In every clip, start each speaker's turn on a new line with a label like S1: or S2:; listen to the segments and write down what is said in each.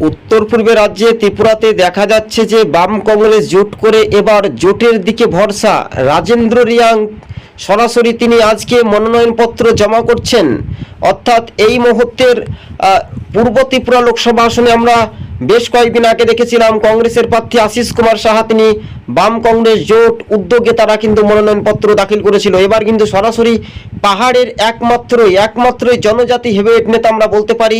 S1: উত্তর পূর্বে রাজ্যে ত্রিপুরাতে দেখা যাচ্ছে যে বাম কংগ্রেস জোট করে এবার জোটের দিকে ভরসা। রাজেন্দ্র রিয়াং সরাসরি তিনি আজকে মনোনয়নপত্র জমা করছেন। অর্থাৎ এই মুহূর্তের পূর্ব ত্রিপুরা লোকসভা আসনে আমরা বেশ কয়েকদিন আগে দেখেছিলাম কংগ্রেসের প্রার্থী আশিস কুমার সাহা, তিনি বাম কংগ্রেস জোট উদ্যোগে তারা কিন্তু মনোনয়নপত্র দাখিল করেছিল। এবার কিন্তু সরাসরি পাহাড়ের একমাত্রই একমাত্রই জনজাতি হেভিওয়েট নেতা আমরা বলতে পারি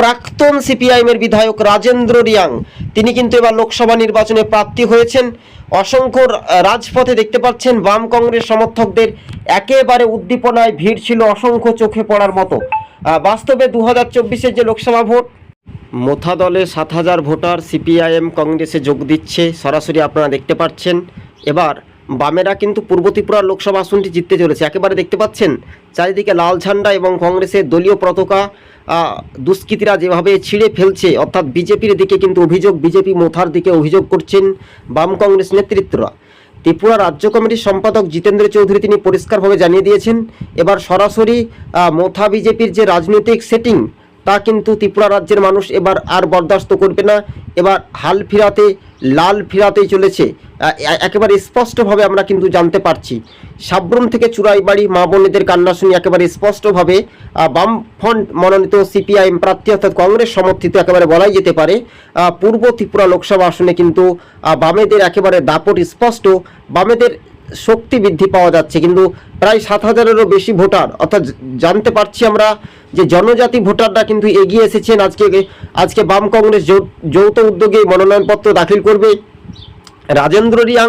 S1: প্রাক্তন সিপিআইএম এর বিধায়ক রাজেন্দ্র রিয়াং। তিনি কিন্তু এবার লোকসভা নির্বাচনে প্রার্থী হয়েছেন। অসংখ্য রাজপথে দেখতে পাচ্ছেন বাম কংগ্রেস সমর্থকদের একেবারে উদ্দীপনায় ভিড় ছিল অসংখ্য চোখে পড়ার মতো। বাস্তবে দু হাজার যে লোকসভা ভোট মোথা দলে সাত হাজার ভোটার সিপিআইএম কংগ্রেসে যোগ দিচ্ছে, সরাসরি আপনারা দেখতে পাচ্ছেন। এবার বামেরা কিন্তু পূর্ব ত্রিপুরা লোকসভা আসনটি জিততে চলেছে। একেবারে দেখতে পাচ্ছেন, চারিদিকে লাল ঝান্ডা এবং কংগ্রেসের দলীয় পতাকা দুষ্কৃতীরা যেভাবে ছিঁড়ে ফেলছে, অর্থাৎ বিজেপির দিকে কিন্তু অভিযোগ, বিজেপি মোথার দিকে অভিযোগ করছেন বাম কংগ্রেস নেতৃত্বরা। ত্রিপুরা রাজ্য কমিটির সম্পাদক জিতেন্দ্র চৌধুরী তিনি পরিষ্কারভাবে জানিয়ে দিয়েছেন, এবার সরাসরি মোথা বিজেপির যে রাজনৈতিক সেটিং তা কিন্তু ত্রিপুরা রাজ্যের মানুষ এবার আর বরদাস্ত করবে না। এবার হাল ফিরাতে, লাল ফিরাতেই চলেছে। একেবারে স্পষ্টভাবে আমরা কিন্তু জানতে পারছি। সাব্রম থেকে চুরাইবাড়ি মা বোনেদের কান্না শুনি একেবারে স্পষ্টভাবে বাম ফ্রন্ট মনোনীত সিপিআইএম প্রার্থী অর্থাৎ কংগ্রেস সমর্থিত একেবারে বলাই যেতে পারে। পূর্ব ত্রিপুরা লোকসভা আসনে কিন্তু বামেদের একেবারে দাপট স্পষ্ট। বামেদের শক্তি বৃদ্ধি পাওয়া যাচ্ছে, কিন্তু প্রায় সাত হাজারেরও বেশি ভোটার, অর্থাৎ জানতে পারছি আমরা যে জনজাতি ভোটাররা কিন্তু এগিয়ে এসেছেন। আজকে আজকে বাম কংগ্রেস যৌথ উদ্যোগে মনোনয়নপত্র দাখিল করবে। রাজেন্দ্র রিয়াং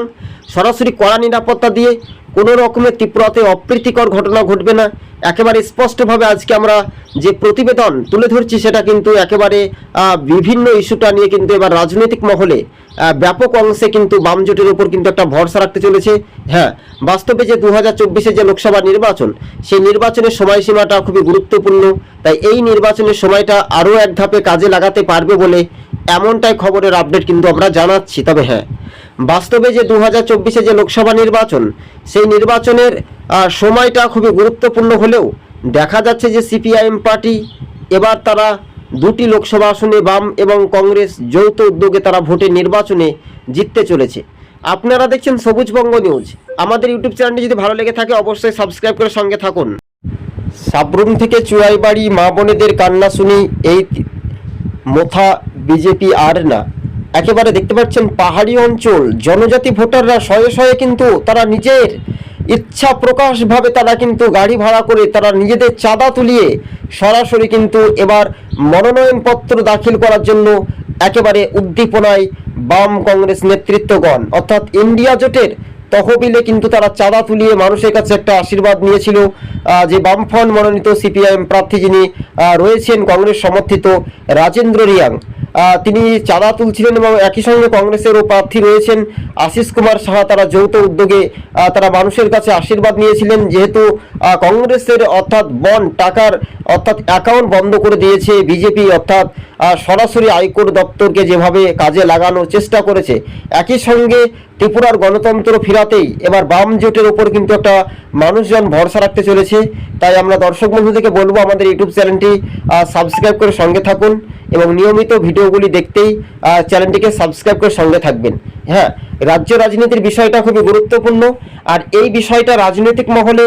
S1: সরাসরি কড়া নিরাপত্তা দিয়ে কোনো রকমের ত্রিপুরাতে অপ্রীতিকর ঘটনা ঘটবে না। একেবারে স্পষ্টভাবে আজকে আমরা যে প্রতিবেদন তুলে ধরছি সেটা কিন্তু একেবারে বিভিন্ন ইস্যুটা নিয়ে কিন্তু এবার রাজনৈতিক মহলে ব্যাপক অংশে কিন্তু বাম জোটের উপর কিন্তু একটা ভরসা রাখতে চলেছে। হ্যাঁ বাস্তবে যে দু হাজার যে লোকসভা নির্বাচন, সেই নির্বাচনের সময়সীমাটা খুবই গুরুত্বপূর্ণ। তাই এই নির্বাচনের সময়টা আরও এক ধাপে কাজে লাগাতে পারবে বলে এমনটাই খবরের আপডেট কিন্তু আমরা জানাচ্ছি, তবে হ্যাঁ বাস্তবে যে দু হাজার যে লোকসভা নির্বাচন, সেই নির্বাচনের সময়টা খুবই গুরুত্বপূর্ণ হলেও দেখা যাচ্ছে যে সিপিআইএম পার্টি এবার তারা দুটি লোকসভা আসনে বাম এবং কংগ্রেস যৌথ উদ্যোগে তারা ভোটে নির্বাচনে জিততে চলেছে। আপনারা দেখছেন সবুজবঙ্গ নিউজ। আমাদের ইউটিউব চ্যানেলটি যদি ভালো লেগে থাকে, অবশ্যই সাবস্ক্রাইব করে সঙ্গে থাকুন। সাবরুম থেকে চুয়াইবাড়ি মা বোনেদের কান্না শুনি এই মোথা বিজেপি আর না। একেবারে দেখতে পাচ্ছেন পাহাড়ি অঞ্চল, জনজাতি ভোটাররা শয়ে শয়ে কিন্তু তারা নিজের ইচ্ছা প্রকাশভাবে তারা কিন্তু গাড়ি ভাড়া করে তারা নিজেদের চাঁদা তুলিয়ে সরাসরি কিন্তু এবার মনোনয়নপত্র দাখিল করার জন্য একেবারে উদ্দীপনায় বাম কংগ্রেস নেতৃত্বগণ, অর্থাৎ ইন্ডিয়া জোটের তহবিলে কিন্তু তারা চাঁদা তুলিয়ে মানুষের কাছে একটা আশীর্বাদ নিয়েছিল যে বামফ্রন্ট মনোনীত সিপিআইএম প্রার্থী যিনি রয়েছেন কংগ্রেস সমর্থিত রাজেন্দ্র রিয়াং। তিনি চাঁদা তুলছিলেন এবং একই সঙ্গে কংগ্রেসেরও প্রার্থী রয়েছেন আশিস কুমার সাহা। তারা যৌথ উদ্যোগে তারা মানুষের কাছে আশীর্বাদ নিয়েছিলেন। যেহেতু কংগ্রেসের অর্থাৎ বন টাকার, অর্থাৎ অ্যাকাউন্ট বন্ধ করে দিয়েছে বিজেপি, অর্থাৎ সরাসরি আয়কর দপ্তরকে যেভাবে কাজে লাগানোর চেষ্টা করেছে, একই সঙ্গে ত্রিপুরার গণতন্ত্র ফিরাতেই এবার বাম জোটের ওপর কিন্তু একটা মানুষজন ভরসা রাখতে চলেছে। তাই আমরা দর্শক বন্ধু থেকে বলব আমাদের ইউটিউব চ্যানেলটি সাবস্ক্রাইব করে সঙ্গে থাকুন এবং নিয়মিত ভিডিওগুলি দেখতেই চ্যানেলটিকে সাবস্ক্রাইব করে সঙ্গে থাকবেন। হ্যাঁ রাজ্য রাজনীতির বিষয়টা খুবই গুরুত্বপূর্ণ। আর এই বিষয়টা রাজনৈতিক মহলে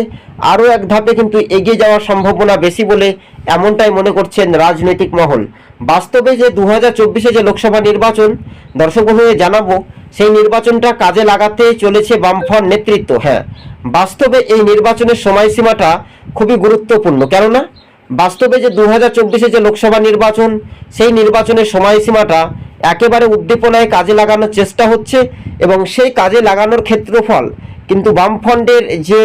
S1: আরও এক ধাপে কিন্তু এগিয়ে যাওয়ার সম্ভাবনা বেশি বলে এমনটাই মনে করছেন রাজনৈতিক মহল। বাস্তবে যে দু হাজার যে লোকসভা নির্বাচন, দর্শক বন্ধুদের জানাব, সেই নির্বাচনটা কাজে লাগাতে চলেছে বামফ্রন্ট নেতৃত্ব। হ্যাঁ বাস্তবে এই নির্বাচনের সময়সীমাটা খুবই গুরুত্বপূর্ণ। কেননা, বাস্তবে যে দু হাজার যে লোকসভা নির্বাচন, সেই নির্বাচনের সময়সীমাটা একেবারে উদ্দীপনায় কাজে লাগানোর চেষ্টা হচ্ছে এবং সেই কাজে লাগানোর ক্ষেত্রফল কিন্তু বামফ্রন্টের যে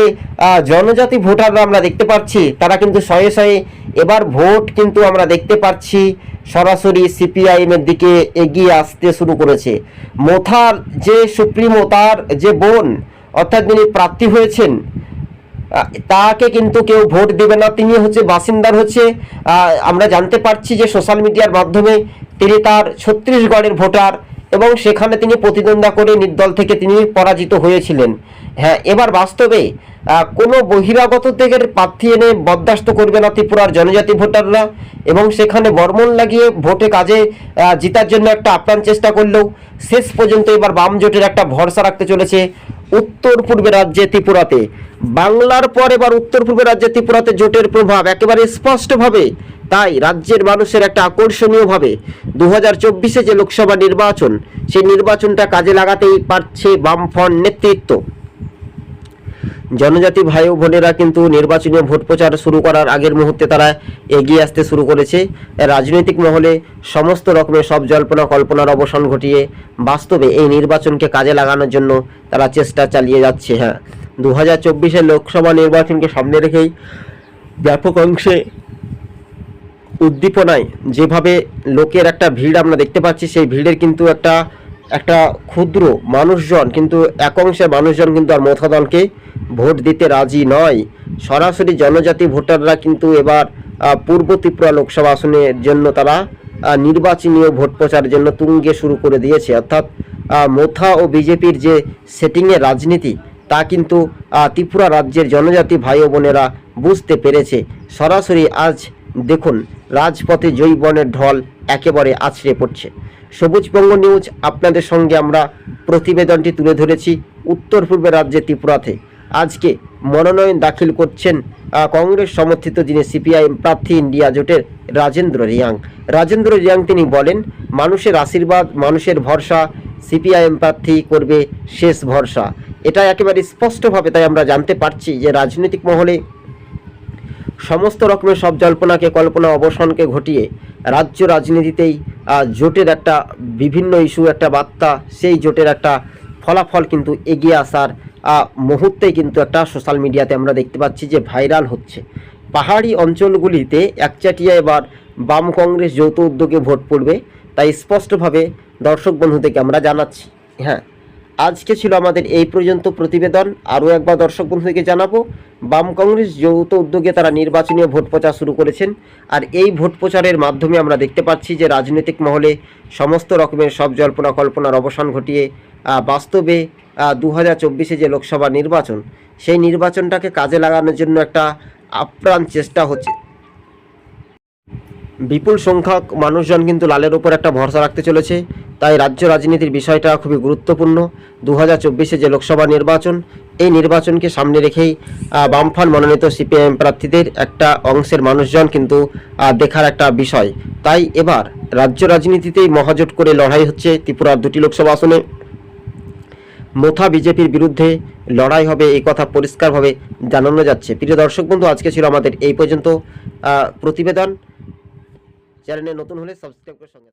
S1: জনজাতি ভোটাররা আমরা দেখতে পাচ্ছি, তারা কিন্তু শয়ে শয়ে এবার ভোট কিন্তু আমরা দেখতে পাচ্ছি, সরাসরি সিপিআইএম এর দিকে এগিয়ে আসতে শুরু করেছে। মোথার যে সুপ্রিমো, তার যে বোন, অর্থাৎ যিনি প্রার্থী হয়েছেন তাকে কিন্তু কেউ ভোট দেবে না। তিনি হচ্ছে বাসিন্দার হচ্ছে আমরা জানতে পারছি যে সোশ্যাল মিডিয়ার মাধ্যমে তিনি তার ছত্তিশগড়ের ভোটার এবং সেখানে তিনি প্রতিদ্বন্দ্বিতা করে নির্দল থেকে তিনি পরাজিত হয়েছিলেন। হ্যাঁ এবার বাস্তবে কোনো বহিরাগত থেকে প্রার্থী এনে বরদাস্ত করবে না ত্রিপুরার জনজাতি ভোটাররা এবং সেখানে বর্মন লাগিয়ে ভোটে কাজে জিতার জন্য একটা আপ্রাণ চেষ্টা করলেও শেষ পর্যন্ত এবার বাম জোটের একটা ভরসা রাখতে চলেছে উত্তর পূর্বে রাজ্যে ত্রিপুরাতে। বাংলার পর এবার উত্তর পূর্বে রাজ্যে ত্রিপুরাতে জোটের প্রভাব একেবারে স্পষ্টভাবে তাই রাজ্যের মানুষের একটা আকর্ষণীয়ভাবে দু হাজার চব্বিশে যে লোকসভা নির্বাচন, সেই নির্বাচনটা কাজে লাগাতেই পারছে বামফ্রন্ট নেতৃত্ব। জনজাতি ভাই ও বোনেরা কিন্তু নির্বাচনী ভোট প্রচার শুরু করার আগের মুহূর্তে তারা এগিয়ে আসতে শুরু করেছে। রাজনৈতিক মহলে সমস্ত রকমের সব জল্পনা, কল্পনার অবসান ঘটিয়ে বাস্তবে এই নির্বাচনকে কাজে লাগানোর জন্য তারা চেষ্টা চালিয়ে যাচ্ছে হ্যাঁ। দু হাজার লোকসভা নির্বাচনকে সামনে রেখেই ব্যাপক অংশে উদ্দীপনায় যেভাবে লোকের একটা ভিড় আমরা দেখতে পাচ্ছি, সেই ভিড়ের কিন্তু একটা একটা ক্ষুদ্র মানুষজন কিন্তু এক অংশের মানুষজন কিন্তু আর মথাদলকে ভোট দিতে রাজি নয়। সরাসরি জনজাতি ভোটাররা কিন্তু এবার পূর্ব ত্রিপুরা লোকসভা আসনের জন্য তারা নির্বাচনীয় ভোট প্রচারের জন্য তুঙ্গে শুরু করে দিয়েছে। অর্থাৎ মোথা ও বিজেপির যে সেটিংয়ের রাজনীতি, তা কিন্তু ত্রিপুরা রাজ্যের জনজাতি ভাই বোনেরা বুঝতে পেরেছে। সরাসরি আজ দেখুন রাজপথে জৈবনের ঢল একেবারে আছড়ে পড়ছে। সবুজবঙ্গ নিউজ, আপনাদের সঙ্গে আমরা প্রতিবেদনটি তুলে ধরেছি উত্তর পূর্বে রাজ্যে ত্রিপুরাতে। আজকে মনোনয়ন দাখিল করছেন কংগ্রেস সমর্থিত যিনি সিপিআইএম প্রার্থী ইন্ডিয়া জোটের রাজেন্দ্র রিয়াং। রাজেন্দ্র রিয়াং তিনি বলেন, মানুষের আশীর্বাদ, মানুষের ভরসা, সিপিআইএম প্রার্থী করবে শেষ ভরসা। এটা একেবারে স্পষ্টভাবে তাই আমরা জানতে পারছি যে রাজনৈতিক মহলে সমস্ত রকমের সব জল্পনাকে, কল্পনা অবসানকে ঘটিয়ে রাজ্য রাজনীতিতেই জোটের একটা বিভিন্ন ইস্যু একটা বার্তা, সেই জোটের একটা ফলাফল কিন্তু এগিয়ে আসার মুহূর্তেই কিন্তু একটা সোশ্যাল মিডিয়াতে আমরা দেখতে পাচ্ছি যে ভাইরাল হচ্ছে। পাহাড়ি অঞ্চলগুলিতে একচাটিয়া এবার বাম কংগ্রেস যৌথ উদ্যোগে ভোট পড়বে, তাই স্পষ্টভাবে দর্শক বন্ধুদেরকে আমরা জানাচ্ছি। হ্যাঁ আজকে ছিল আমাদের এই পর্যন্ত প্রতিবেদন। আরও একবার দর্শক বন্ধুদেরকে জানাব, বাম কংগ্রেস যৌথ উদ্যোগে তারা নির্বাচনীয় ভোট প্রচার শুরু করেছেন। আর এই ভোট প্রচারের মাধ্যমে আমরা দেখতে পাচ্ছি যে রাজনৈতিক মহলে সমস্ত রকমের সব জল্পনা কল্পনার অবসান ঘটিয়ে বাস্তবে দু হাজার যে লোকসভা নির্বাচন, সেই নির্বাচনটাকে কাজে লাগানোর জন্য একটা আপ্রাণ চেষ্টা হচ্ছে। বিপুল সংখ্যক মানুষজন কিন্তু লালের ওপর একটা ভরসা রাখতে চলেছে। তাই রাজ্য রাজনীতির বিষয়টা খুবই গুরুত্বপূর্ণ। দু হাজার যে লোকসভা নির্বাচন, এই নির্বাচনকে সামনে রেখেই বামফান মনোনীত সিপিএম প্রার্থীদের একটা অংশের মানুষজন কিন্তু দেখার একটা বিষয়। তাই এবার রাজ্য রাজনীতিতেই মহাজোট করে লড়াই হচ্ছে ত্রিপুরার দুটি লোকসভা আসনে। মোথা বিজেপির বিরুদ্ধে লড়াই হবে, এই কথা পরিষ্কারভাবে জানানো যাচ্ছে। প্রিয় দর্শক বন্ধু, আজকে ছিল আমাদের এই পর্যন্ত প্রতিবেদন। চ্যানেলে নতুন হলে সাবস্ক্রাইব করে সঙ্গে।